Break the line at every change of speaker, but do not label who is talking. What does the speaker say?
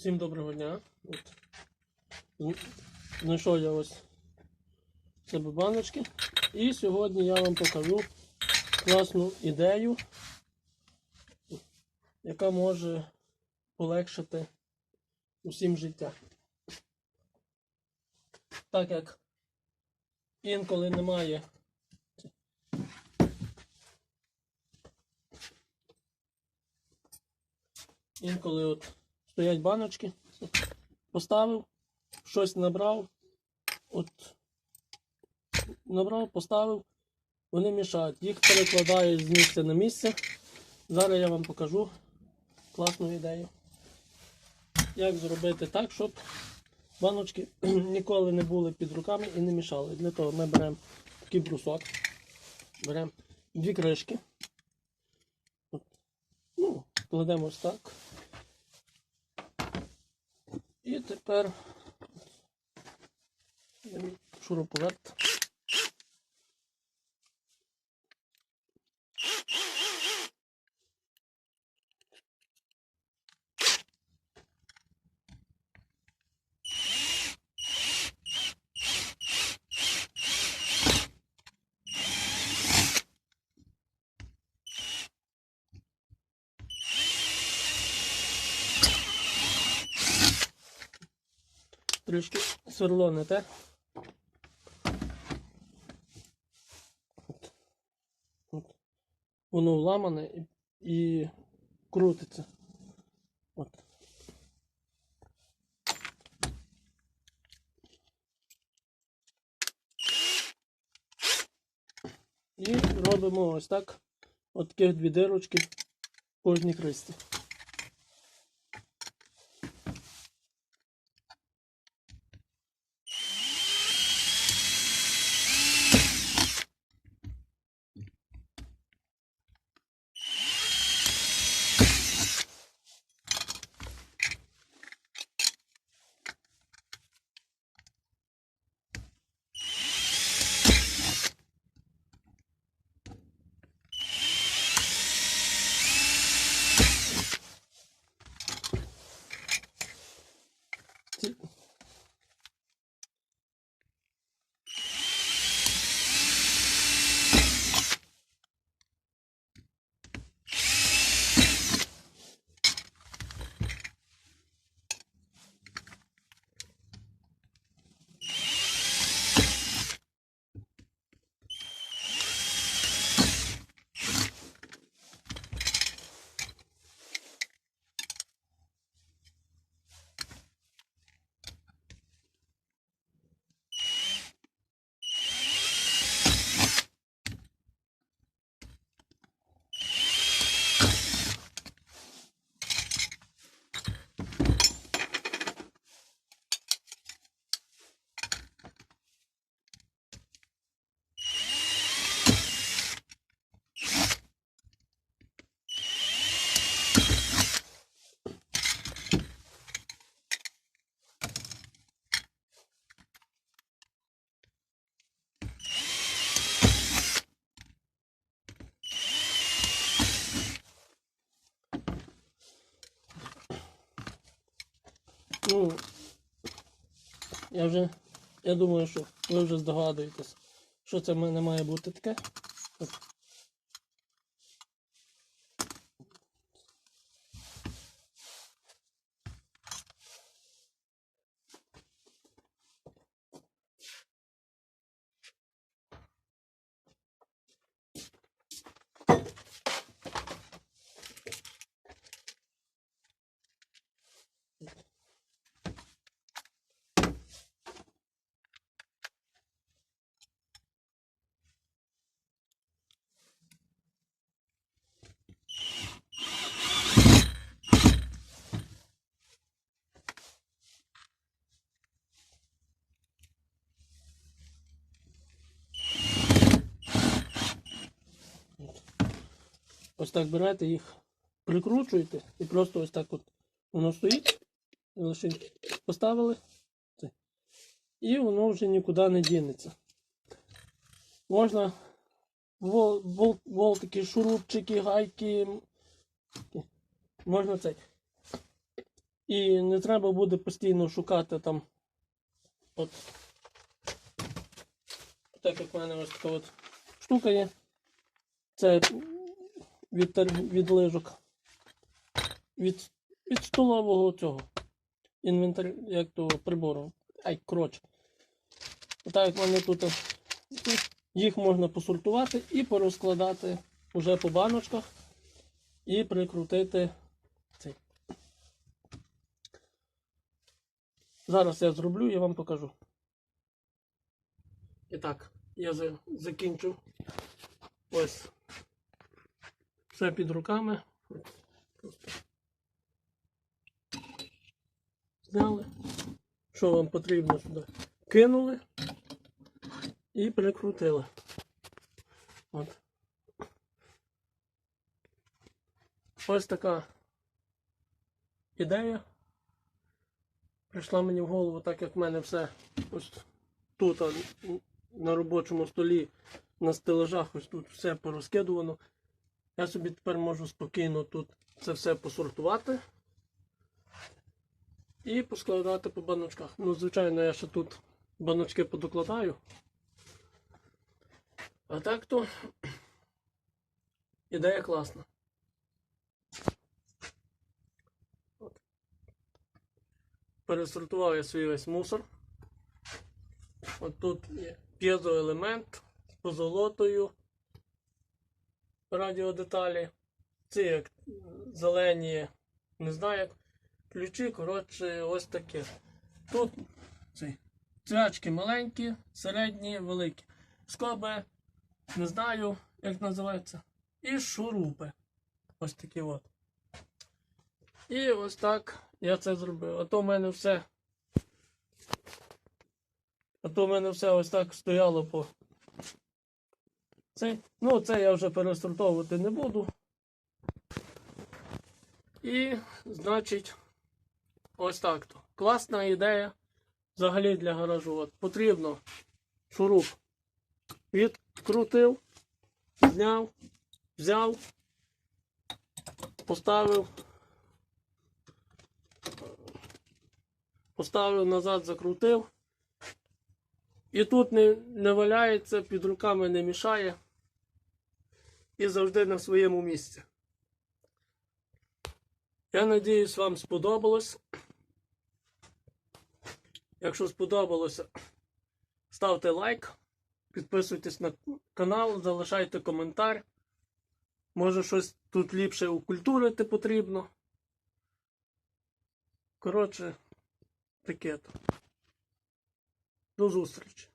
Всім доброго дня. От. Знайшов я ось себе баночки. І сьогодні я вам покажу класну ідею, яка може полегшити усім життя. Так як інколи немає інколи от стоять баночки, поставив, щось набрав, от набрав, поставив, вони мішають. Їх перекладають з місця на місце. Зараз я вам покажу класну ідею. Як зробити так, щоб баночки ніколи не були під руками і не мішали. Для того ми беремо такий брусок, беремо дві кришки. Ну, кладемо ось так. І тепер шуруповерт. Трішки сверло. От. От. Воно вламане і, і крутиться. От. І робимо ось так. От таких дві дирочки в кожній кристі. Я вже, я думаю, що ви вже здогадуєтесь, що це не має бути таке. Ось так берете їх, прикручуєте і просто ось так от воно стоїть. Лише поставили. І воно вже нікуди не дінеться. Можна вол, вол, волтики, шурупчики, гайки. Можна цей. І не треба буде постійно шукати там. От. Так як в мене ось така от штука є. Це від, від лижок. Від, від столового цього. Інвентар, як того прибору. Ай, коротше. Отак як в мене тут. Їх можна посортувати і порозкладати уже по баночках і прикрутити цей. Зараз я зроблю і вам покажу. І так, я закінчу ось все під руками. Зняли. Що вам потрібно сюди? Кинули і прикрутили. От. Ось така ідея. Прийшла мені в голову, так як в мене все ось тут на робочому столі, на стелажах, ось тут все порозкидувано. Я собі тепер можу спокійно тут це все посортувати і поскладати по баночках. Ну, звичайно, я ще тут баночки подокладаю. А так то ідея класна. Пересортував я свій весь мусор. От тут є п'єзоелемент з позолотою, радіодеталі. Ці як зелені, не знаю як. Ключі, коротше, ось таке. Тут ці цвячки маленькі, середні, великі. Скоби, не знаю, як називається. І шурупи. Ось такі от. І ось так я це зробив. А то в мене все. А то в мене все ось так стояло по. Це, ну, це я вже пересортовувати не буду. І, значить, ось так то. Класна ідея взагалі для гаражу. От потрібно шуруп відкрутив, зняв, взяв, поставив, поставив назад, закрутив. І тут не, не валяється, під руками не мішає. І завжди на своєму місці. Я надіюсь, вам сподобалось. Якщо сподобалося, ставте лайк, підписуйтесь на канал, залишайте коментар. Може щось тут ліпше укультурити потрібно. Коротше, таке. До зустрічі.